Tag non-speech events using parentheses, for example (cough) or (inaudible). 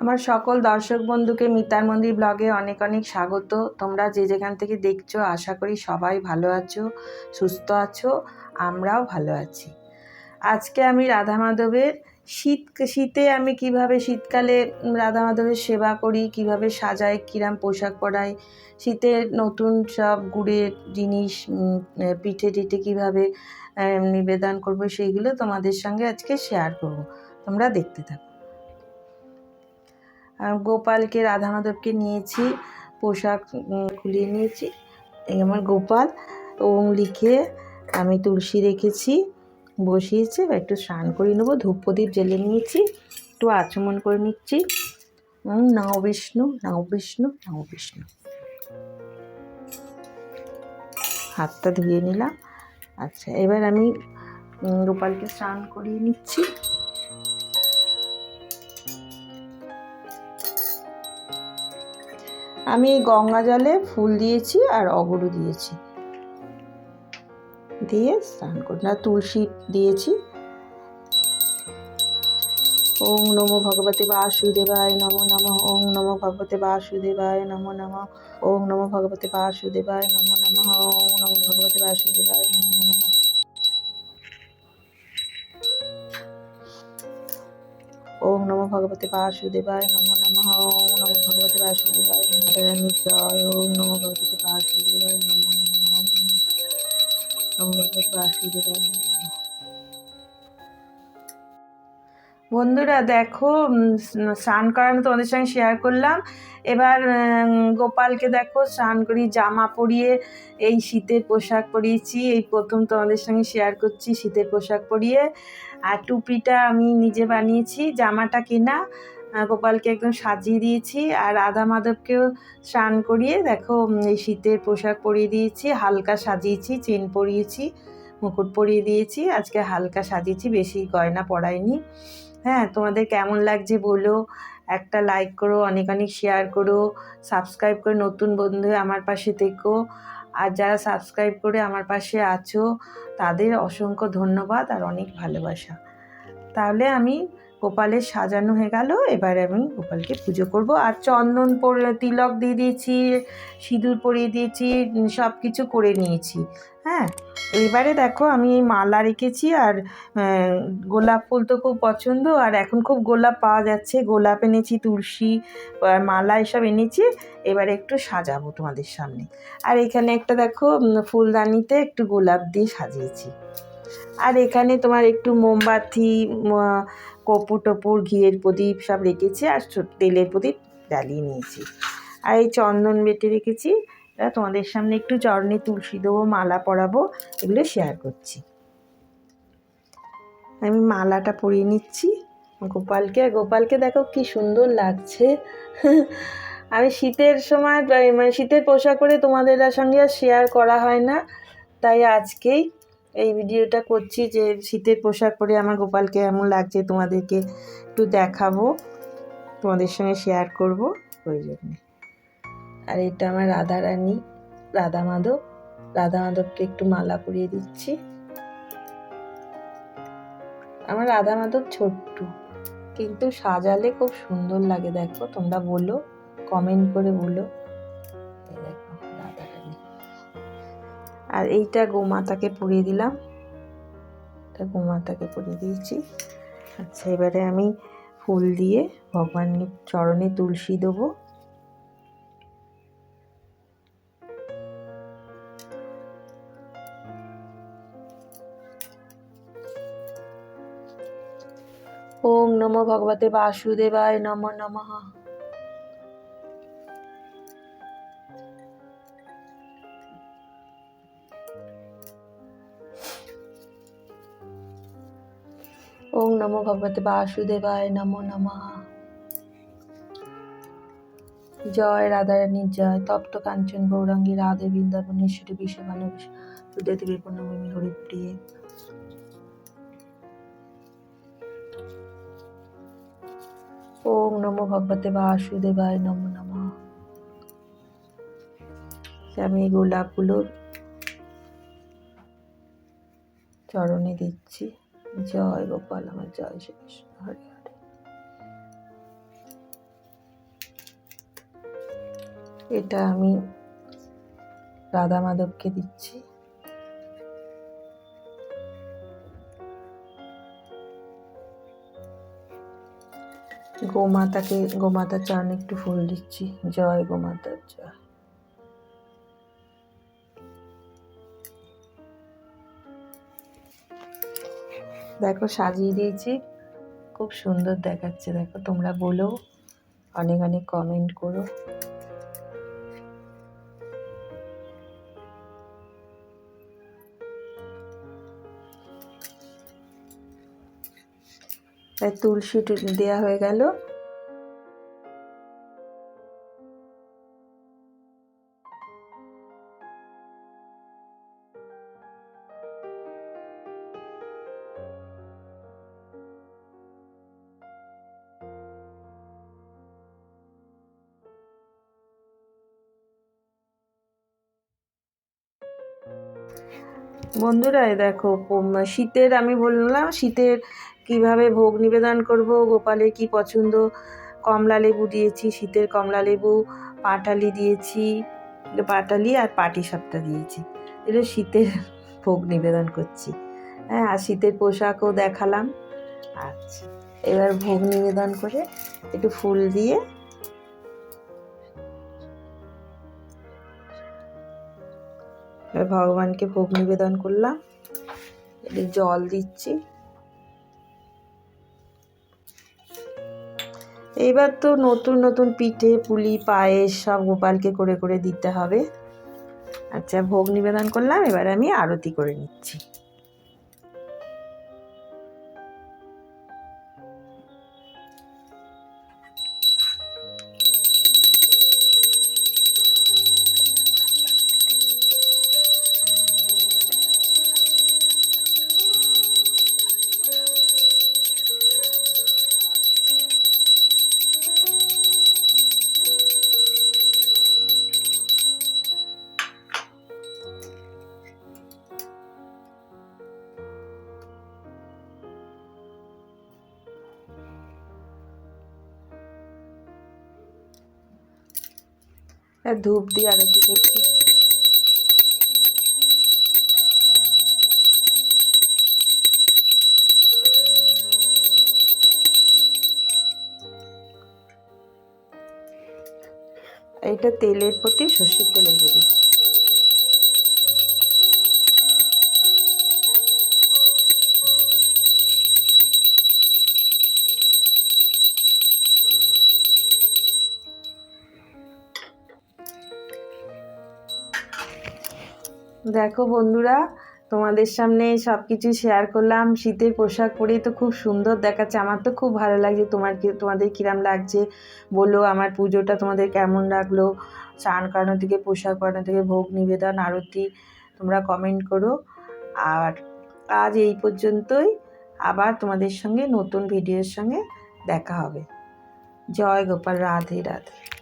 আমার সকল দর্শক বন্ধুকে মিতার মন্দির ব্লগে অনেক অনেক স্বাগত। তোমরা যে যেখান থেকে দেখছ, আশা করি সবাই ভালো আছো, সুস্থ আছো, আমরাও ভালো আছি। আজকে আমি রাধা মাধবের শীত, শীতে আমি কীভাবে শীতকালে রাধা মাধবের সেবা করি, কীভাবে সাজাই, কিরাম পোশাক পরাই শীতের নতুন সব গুড়ের জিনিস পিঠে টিঠে কীভাবে নিবেদন করব, সেইগুলো তোমাদের সঙ্গে আজকে শেয়ার করব। তোমরা দেখতে থাকো। গোপালকে রাধা মাধবকে নিয়েছি, পোশাক খুলিয়ে নিয়েছি। এই আমার গোপাল, ওং লিখে আমি তুলসী রেখেছি, বসিয়েছি একটু স্নান করে নেব ধূপ প্রদীপ জ্বেলে নিয়েছি, একটু আচমন করে নিচ্ছি। নাও বিষ্ণু নাও বিষ্ণু নাও বিষ্ণু। হাতটা ধুয়ে নিলাম। আচ্ছা এবার আমি গোপালকে স্নান করিয়ে নিচ্ছি। আমি গঙ্গা জলে ফুল দিয়েছি আর অগরু দিয়েছি। দিয়ে স্নান করি তুলসী দিয়েছি। ওং নমো ভগবতে বাসুদেবায় নমো নমঃ, ওং নমো ভগবতে বাসুদেবায় নমো নমঃ, ওং নমো ভগবতে বাসুদেবায় নমো নমঃ, ওং নমো ভগবতে বাসুদেবায় নমো নমঃ। ওং নমো ভগবতে বাসুদেবায় নমো নমঃ, ওং নমো ভগবতে বাসুদেবায় বন্ধুরা দেখো স্নান করানো তোমাদের সঙ্গে শেয়ার করলাম। এবার গোপালকে দেখো, স্নান করি জামা পরিয়ে এই শীতের পোশাক পরিয়েছি। এই প্রথম তোমাদের সঙ্গে শেয়ার করছি শীতের পোশাক পরিয়ে। আর টুপিটা আমি নিজে বানিয়েছি। জামাটা কেনা গোপালকে একদম সাজিয়ে দিয়েছি আর রাধা মাধবকেও স্নান করিয়ে দেখো এই শীতের পোশাক পরিয়ে দিয়েছি, হালকা সাজিয়েছি, চেন পরিয়েছি, মুকুট পরিয়ে দিয়েছি। আজকে হালকা সাজিয়েছি, বেশি গয়না পরাইনি। হ্যাঁ তোমাদের কেমন লাগছে বলো? একটা লাইক করো, অনেক অনেক শেয়ার করো সাবস্ক্রাইব করে নতুন বন্ধু আমার পাশে থেকো। আর যারা সাবস্ক্রাইব করে আমার পাশে আছো, তাদের অসংখ্য ধন্যবাদ আর অনেক ভালোবাসা। তাহলে আমি গোপালের সাজানো হয়ে গেল। এবারে আমি গোপালকে পুজো করব। আর চন্দন তিলক দিয়ে দিয়েছি, সিঁদুর পরিয়ে দিয়েছি সব কিছু করে নিয়েছি। হ্যাঁ এবারে দেখো আমি এই মালা রেখেছি আর গোলাপ ফুল তো খুব পছন্দ। আর এখন খুব গোলাপ পাওয়া যাচ্ছে। গোলাপ এনেছি, তুলসী মালা এসব এনেছি। এবারে একটু সাজাবো তোমাদের সামনে। আর এখানে একটা দেখো ফুলদানিতে একটু গোলাপ দিয়ে সাজিয়েছি। আর এখানে তোমার একটু মোমবাতি কপুর টপুর ঘিয়ের প্রদীপ সব রেখেছি আর তেলের প্রদীপ জ্বালিয়ে নিয়েছি। আর এই চন্দন বেটে রেখেছি। তোমাদের সামনে একটু চরণে তুলসী দেবো, মালা পরাবো, এগুলো শেয়ার করছি। আমি মালাটা পরিয়ে নিচ্ছি। গোপালকে আর গোপালকে দেখো কি সুন্দর লাগছে। আমি শীতের সময় মানে শীতের পোশাক করে তোমাদের সঙ্গে আর শেয়ার করা হয় না। তাই আজকেই এই ভিডিওটা করছি যে শীতের পোশাক পরে আমার গোপালকে এমন লাগছে তোমাদেরকে একটু দেখাবো। তোমাদের সঙ্গে শেয়ার করব ওই জন্য। আর এটা আমার রাধা রানী, রাধা মাধব। রাধা মাধবকে একটু মালা পরিয়ে দিচ্ছি। আমার রাধা মাধব ছোট্ট, কিন্তু সাজালে খুব সুন্দর লাগে, দেখো তোমরা বলো কমেন্ট করে বলো। আর এইটা গোমাতাকে পুড়িয়ে দিলাম। এটা গোমাতাকে পুড়িয়ে দিয়েছি। আচ্ছা। এবারে আমি ফুল দিয়ে ভগবানের চরণে তুলসী দেবো। ওম নমো ভগবতে বাসুদেবায় নমো নমঃ। ওম নমো ভগবতে বাসুদেবায় নমো নমঃ। জয় রাধারানীর জয়। তপ্ত কাঞ্চন গৌরাঙ্গী, রাধে বৃন্দাবনেশ্বরী বিশ্বভানু সুদেবী পূর্ণভূমি হরিপ্রিয়ে। ওম নমো ভগবতে বাসুদেবায় নমো নমঃ। আমি গোলাপগুলো চরণে দিচ্ছি। জয় গোপাল, আমার জয় শ্রী কৃষ্ণ। হরে হরে। এটা আমি রাধা মাধবকে দিচ্ছি। গোমাতাকে, গোমাতার চরণে একটু ফুল দিচ্ছি। জয় গোমাতার জয়। দেখো, সাজিয়ে দিয়েছি। খুব সুন্দর দেখাচ্ছে, দেখো, তোমরা বলো। অনেক অনেক কমেন্ট করো। তাই তুলসী দেওয়া হয়ে গেল। বন্ধুরা দেখো শীতের, আমি বললাম, শীতের কীভাবে ভোগ নিবেদন করব, গোপালের কি পছন্দ? কমলা লেবু দিয়েছি, শীতের কমলা লেবু, পাটালি দিয়েছি, পাটালি আর পাটি সাপটা দিয়েছি। এগুলো শীতের (laughs) ভোগ নিবেদন করছি। হ্যাঁ আর শীতের পোশাকও দেখালাম। আচ্ছা এবার ভোগ নিবেদন করে একটু ফুল দিয়ে এবার ভগবানকে ভোগ নিবেদন করলাম। একটু জল দিচ্ছি। এইবার তো নতুন নতুন পিঠে, পুলি, পায়েস সব গোপালকে করে করে দিতে হবে। আচ্ছা ভোগ নিবেদন করলাম, এবার আমি আরতি করে নিচ্ছি। ধূপ দিয়ে আরতি করছি। এটা তেলের প্রতি সর্ষের তেলের প্রতি। দেখো বন্ধুরা, তোমাদের সামনে সব কিছু শেয়ার করলাম। শীতের পোশাক পরে তো খুব সুন্দর দেখাচ্ছে। আমার তো খুব ভালো লাগছে তোমার কি, তোমাদের কিরাম লাগছে। বলো আমার পুজোটা তোমাদের কেমন লাগল? স্নান করানো থেকে, পোশাক পরানো থেকে, ভোগ নিবেদন, আরতি তোমরা কমেন্ট করো। আর আজ এই পর্যন্তই। আবার তোমাদের সঙ্গে নতুন ভিডিওর সঙ্গে দেখা হবে। জয় গোপাল, রাধে রাধে।